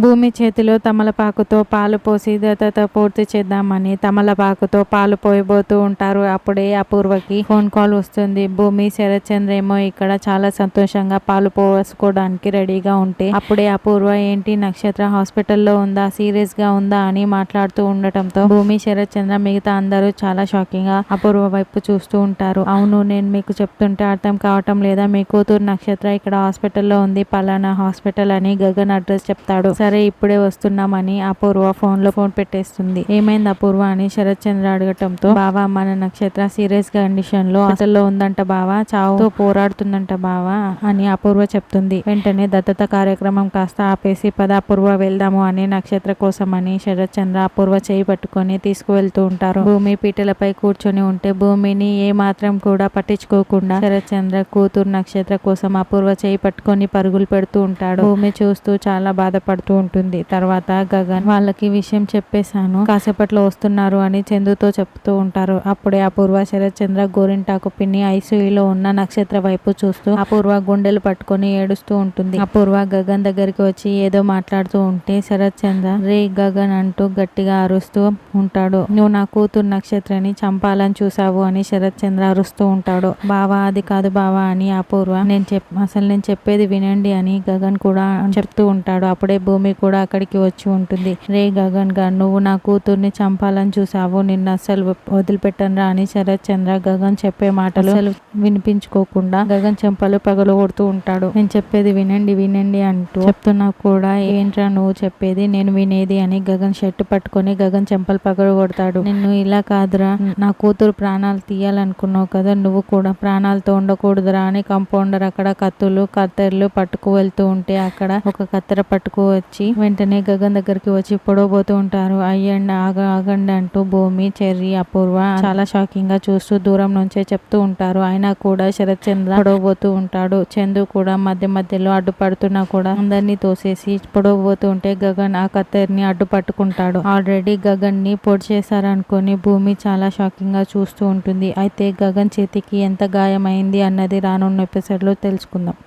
భూమి చేతిలో తమలపాకుతో పాలు పోసి దత్తత పూర్తి చేద్దామని తమలపాకుతో పాలు పోయబోతూ ఉంటారు. అప్పుడే అపూర్వకి ఫోన్ కాల్ వస్తుంది. భూమి శరత్చంద్ర ఏమో ఇక్కడ చాలా సంతోషంగా పాలు పోసుకోవడానికి రెడీగా ఉంటే అప్పుడే అపూర్వ ఏంటి నక్షత్ర హాస్పిటల్లో ఉందా? సీరియస్గా ఉందా? అని మాట్లాడుతూ ఉండటంతో భూమి శరత్చంద్ర మిగతా అందరూ చాలా షాకింగ్గా అపూర్వ వైపు చూస్తూ ఉంటారు. అవును నేను మీకు చెప్తుంటే అర్థం కావటం లేదా? మీ కూతురు నక్షత్ర ఇక్కడ హాస్పిటల్లో ఉంది. పలానా హాస్పిటల్ అని గగన్ అడ్రస్ చెప్తాడు. సరే ఇప్పుడే వస్తున్నామని అపూర్వ ఫోన్లో ఫోన్ పెట్టేస్తుంది. ఏమైంది అపూర్వ అని శరత్ చంద్ర అడగటంతో బావా మన నక్షత్ర సీరియస్ కండిషన్లో అసలు ఉందంట బావా చావుతో పోరాడుతుందంట బావా అని అపూర్వ చెప్తుంది. వెంటనే దత్తత కార్యక్రమం కాస్త ఆపేసి పద అపూర్వ వెళ్దాము అని నక్షత్ర కోసం అని శరత్ చంద్ర అపూర్వ చేయి పట్టుకొని తీసుకువెళ్తూ ఉంటారు. భూమి పీటలపై కూర్చొని ఉంటే భూమిని ఏ మాత్రం కూడా పట్టించుకోకుండా శరత్ చంద్ర కూతురు నక్షత్ర కోసం అపూర్వ చేయి పట్టుకొని పరుగులు పెడుతూ ఉంటాడు. భూమి చూస్తూ చాలా బాధపడుతూ ఉంటుంది. తర్వాత గగన్ వాళ్ళకి విషయం చెప్పేశాను. కాసేపట్లో వస్తున్నారు అని చందుతో చెప్తూ ఉంటారు. అప్పుడే అపూర్వ శరత్ చంద్ర గోరింటాకు పిన్ని ఐసీయూలో ఉన్న నక్షత్ర వైపు చూస్తూ అపూర్వ గుండెలు పట్టుకొని ఏడుస్తూ ఉంటుంది. అపూర్వ గగన్ దగ్గరికి వచ్చి ఏదో మాట్లాడుతూ ఉంటే శరత్ చంద్ర రే గగన్ అంటూ గట్టిగా అరుస్తూ ఉంటాడు. నువ్వు నా కూతురు నక్షత్రని చంపాలని చూసావు అని శరత్ చంద్ర అరుస్తూ ఉంటాడు. బావా అది కాదు బావా అని అపూర్వ నేను చెప్ అసలు నేను చెప్పేది వినండి అని గగన్ కూడా చెప్తూ ఉంటాడు. అప్పుడే భూమి కూడా అక్కడికి వచ్చి ఉంటుంది. రే గగన్గా నువ్వు నా కూతుర్ని చంపాలని చూసావు? నిన్ను అస్సలు వదిలిపెట్టనురా అని శరత్ చంద్ర గగన్ చెప్పే మాటలు అసలు వినిపించుకోకుండా గగన్ చెంపలు పగలు కొడుతూ ఉంటాడు. నేను చెప్పేది వినండి వినండి అంటూ చెప్తున్నా కూడా ఏంట్రా నువ్వు చెప్పేది? నేను వినేది అని గగన్ షర్ట్ పట్టుకొని గగన్ చెంపలు పగలు కొడతాడు. నిన్ను ఇలా కాదురా నా కూతురు ప్రాణాలు తీయాలనుకున్నావు కదా నువ్వు కూడా ప్రాణాలతో ఉండకూడదురా అని కంపౌండర్ అక్కడ కత్తులు కత్తెరలు పట్టుకు వెళ్తూ ఉంటే అక్కడ ఒక కత్తెర పట్టుకు వచ్చి వెంటనే గగన్ దగ్గరికి వచ్చి పొడవబోతూ ఉంటారు. అయ్యండి ఆగ ఆగండి అంటూ భూమి చెర్రి అపూర్వ చాలా షాకింగ్గా చూస్తూ దూరం నుంచే చెప్తూ ఉంటారు. అయినా కూడా శరత్ చంద్ర పొడవబోతూ ఉంటాడు. చందు కూడా మధ్య మధ్యలో అడ్డుపడుతున్నా కూడా అందరినీ తోసేసి పొడవబోతూ ఉంటే గగన్ ఆ కత్తెర్ని అడ్డు పట్టుకుంటాడు ఆల్రెడీ గగన్ని పొడి భూమి చాలా షాకింగ్గా చూస్తూ ఉంటుంది. అయితే గగన్ చేతికి ఎంత గాయమైంది అన్నది రానున్న ఎపిసోడ్లో తెలుసుకుందాం.